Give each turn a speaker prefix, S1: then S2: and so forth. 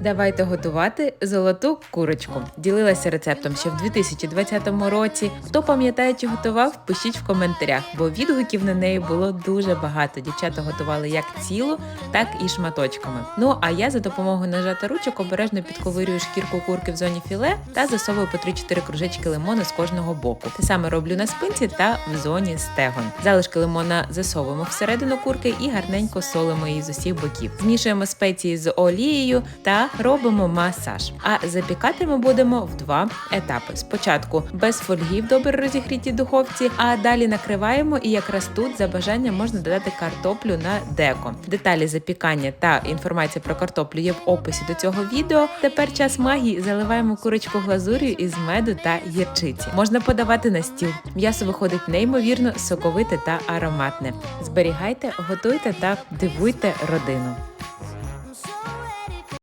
S1: Давайте готувати золоту курочку. Ділилася рецептом ще в 2020 році. Хто пам'ятає, чи готував, пишіть в коментарях, бо відгуків на неї було дуже багато. Дівчата готували як цілу, так і шматочками. Ну а я за допомогою ножа та ручок обережно підковирюю шкірку курки в зоні філе та засовую по 3-4 кружечки лимону з кожного боку. Те саме роблю на спинці та в зоні стегон. Залишки лимона засовуємо всередину курки і гарненько солимо її з усіх боків. Змішуємо спеції з олією та робимо масаж. А запікати ми будемо в два етапи. Спочатку без фольги в добре розігрітій духовці, а далі накриваємо і якраз тут за бажанням можна додати картоплю на деко. Деталі запікання та інформація про картоплю є в описі до цього відео. Тепер час магії заливаємо курочку глазур'ю із меду та гірчиці. Можна подавати на стіл. М'ясо виходить неймовірно соковите та ароматне. Зберігайте, готуйте та дивуйте родину.